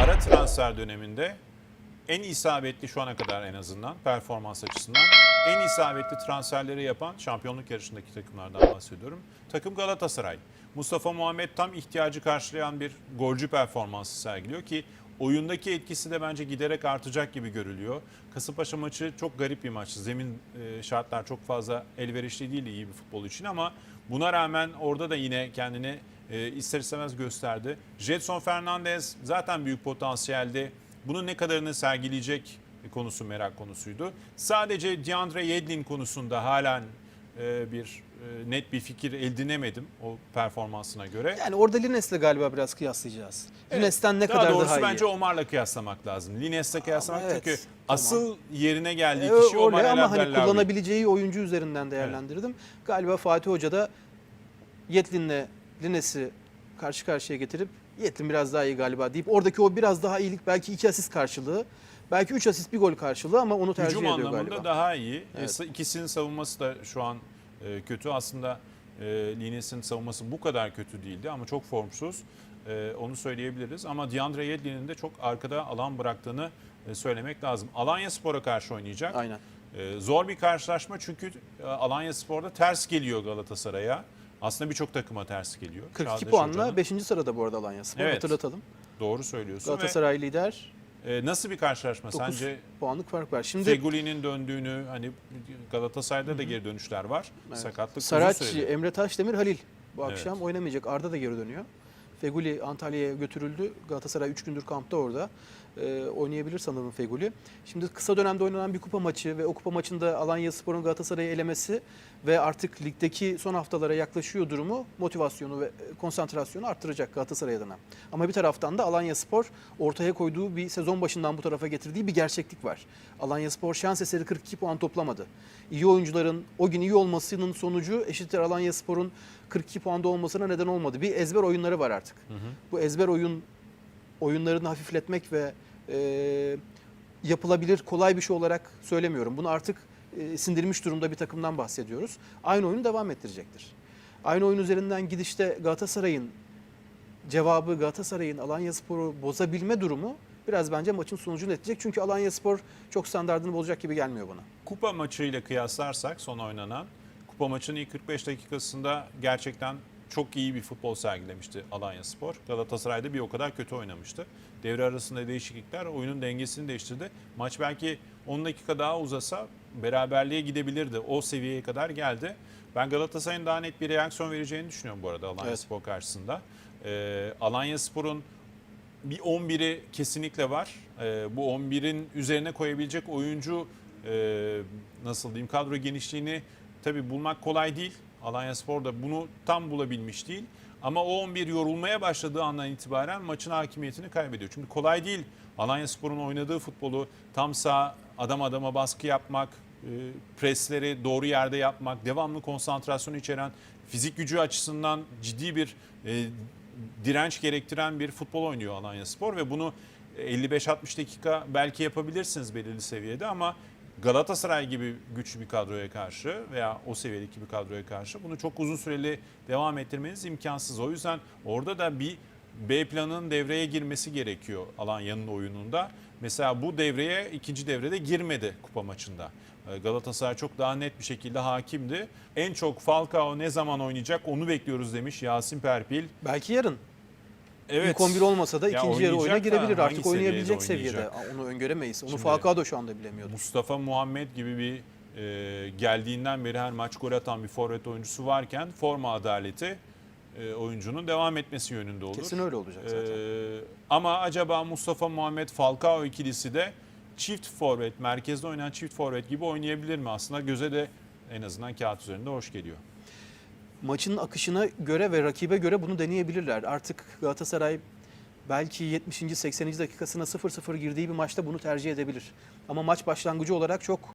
ara transfer döneminde en isabetli şu ana kadar en azından performans açısından en isabetli transferleri yapan şampiyonluk yarışındaki takımlardan bahsediyorum. Takım Galatasaray. Mustafa Muhammed tam ihtiyacı karşılayan bir golcü performansı sergiliyor ki oyundaki etkisi de bence giderek artacak gibi görülüyor. Kasımpaşa maçı çok garip bir maç. Zemin e, şartlar çok fazla elverişli değil iyi bir futbol için ama buna rağmen orada da yine kendini e, ister istemez gösterdi. Jetson Fernandez zaten büyük potansiyeldi. Bunun ne kadarını sergileyecek konusu merak konusuydu. Sadece DeAndre Yedlin konusunda halen e, bir e, net bir fikir edinemedim o performansına göre. Yani orada Lines'le galiba biraz kıyaslayacağız. Evet, Lines'ten ne daha kadar doğrusu daha iyi. bence Omar'la kıyaslamak lazım. Lines'le kıyaslamak evet, çünkü tamam. asıl yerine geldiği Ee, kişi Omar öyle ama hani kullanabileceği oyuncu üzerinden değerlendirdim. Galiba Fatih Hoca da Yetlin'le Lines'i karşı karşıya getirip Yetlin biraz daha iyi galiba deyip oradaki o biraz daha iyilik belki iki asist karşılığı belki üç asist bir gol karşılığı ama onu tercih Hücum ediyor anlamında galiba. daha iyi. Evet. İkisinin savunması da şu an e, kötü. Aslında e, Lines'in savunması bu kadar kötü değildi ama çok formsuz. E, onu söyleyebiliriz. Ama DeAndre Yedlin'in de çok arkada alan bıraktığını e, söylemek lazım. Alanya Spor'a karşı oynayacak. Aynen. E, zor bir karşılaşma çünkü e, Alanya Spor'da ters geliyor Galatasaray'a. Aslında birçok takıma ters geliyor. 42 Çağdaş puanla Hoca'nın. 5. sırada bu arada Alanya Spor Evet. hatırlatalım. Doğru söylüyorsun. Galatasaray lider Ve, e, nasıl bir karşılaşma 9 sence? puanlık fark var. Şimdi Feguli'nin döndüğünü hani Galatasaray'da da geri dönüşler var. Evet. Sakatlık uzun süreli. Emre Taşdemir, Halil bu Evet. akşam oynamayacak. Arda da geri dönüyor. Feguli Antalya'ya götürüldü. Galatasaray 3 gündür kampta orada. Ee, oynayabilir sanırım Feguli. Şimdi kısa dönemde oynanan bir kupa maçı ve o kupa maçında Alanya Spor'un Galatasaray'ı elemesi ve artık ligdeki son haftalara yaklaşıyor durumu motivasyonu ve e, konsantrasyonu arttıracak Galatasaray adına. Ama bir taraftan da Alanya Spor ortaya koyduğu bir sezon başından bu tarafa getirdiği bir gerçeklik var. Alanya Spor şans eseri 42 puan toplamadı. İyi oyuncuların o gün iyi olmasının sonucu eşittir Alanya Spor'un 42 puanda olmasına neden olmadı. Bir ezber oyunları var artık. Hı hı. Bu ezber oyun oyunlarını hafifletmek ve e, yapılabilir kolay bir şey olarak söylemiyorum. Bunu artık e, sindirmiş durumda bir takımdan bahsediyoruz. Aynı oyunu devam ettirecektir. Aynı oyun üzerinden gidişte Galatasaray'ın cevabı Galatasaray'ın Alanya Spor'u bozabilme durumu biraz bence maçın sonucunu etkileyecek. Çünkü Alanya Spor çok standartını bozacak gibi gelmiyor bana. Kupa maçıyla kıyaslarsak son oynanan kupa maçının ilk 45 dakikasında gerçekten çok iyi bir futbol sergilemişti Alanya Spor. Galatasaray'da bir o kadar kötü oynamıştı. Devre arasında değişiklikler oyunun dengesini değiştirdi. Maç belki 10 dakika daha uzasa beraberliğe gidebilirdi. O seviyeye kadar geldi. Ben Galatasaray'ın daha net bir reaksiyon vereceğini düşünüyorum bu arada Alanya Evet. Spor karşısında. Ee, Alanya Spor'un bir 11'i kesinlikle var. Ee, bu 11'in üzerine koyabilecek oyuncu e, nasıl diyeyim kadro genişliğini tabii bulmak kolay değil. Alanya Spor da bunu tam bulabilmiş değil. Ama o 11 yorulmaya başladığı andan itibaren maçın hakimiyetini kaybediyor. Çünkü kolay değil Alanya Spor'un oynadığı futbolu tam sağ adam adama baskı yapmak, e, presleri doğru yerde yapmak, devamlı konsantrasyonu içeren fizik gücü açısından ciddi bir e, direnç gerektiren bir futbol oynuyor Alanya Spor ve bunu 55-60 dakika belki yapabilirsiniz belirli seviyede ama Galatasaray gibi güçlü bir kadroya karşı veya o seviyedeki bir kadroya karşı bunu çok uzun süreli devam ettirmeniz imkansız. O yüzden orada da bir B planının devreye girmesi gerekiyor Alanya'nın oyununda. Mesela bu devreye ikinci devrede girmedi kupa maçında. Ee, Galatasaray çok daha net bir şekilde hakimdi. En çok Falcao ne zaman oynayacak onu bekliyoruz demiş Yasin Perpil. Belki yarın. Evet. İlk 11 olmasa da Ya ikinci yarı oyuna girebilir. Artık oynayabilecek seviyede? Aa, Onu öngöremeyiz. Onu Şimdi- Falcao da şu anda bilemiyordu. Mustafa Muhammed gibi bir e, geldiğinden beri her maç gol atan bir forvet oyuncusu varken forma adaleti e, oyuncunun devam etmesi yönünde olur. Kesin öyle olacak zaten. E, ama acaba Mustafa Muhammed Falcao ikilisi de çift forvet, merkezde oynayan çift forvet gibi oynayabilir mi? Aslında göze de en azından kağıt üzerinde hoş geliyor. Maçın akışına göre ve rakibe göre bunu deneyebilirler. Artık Galatasaray belki 70. 80. dakikasına 0-0 girdiği bir maçta bunu tercih edebilir. Ama maç başlangıcı olarak çok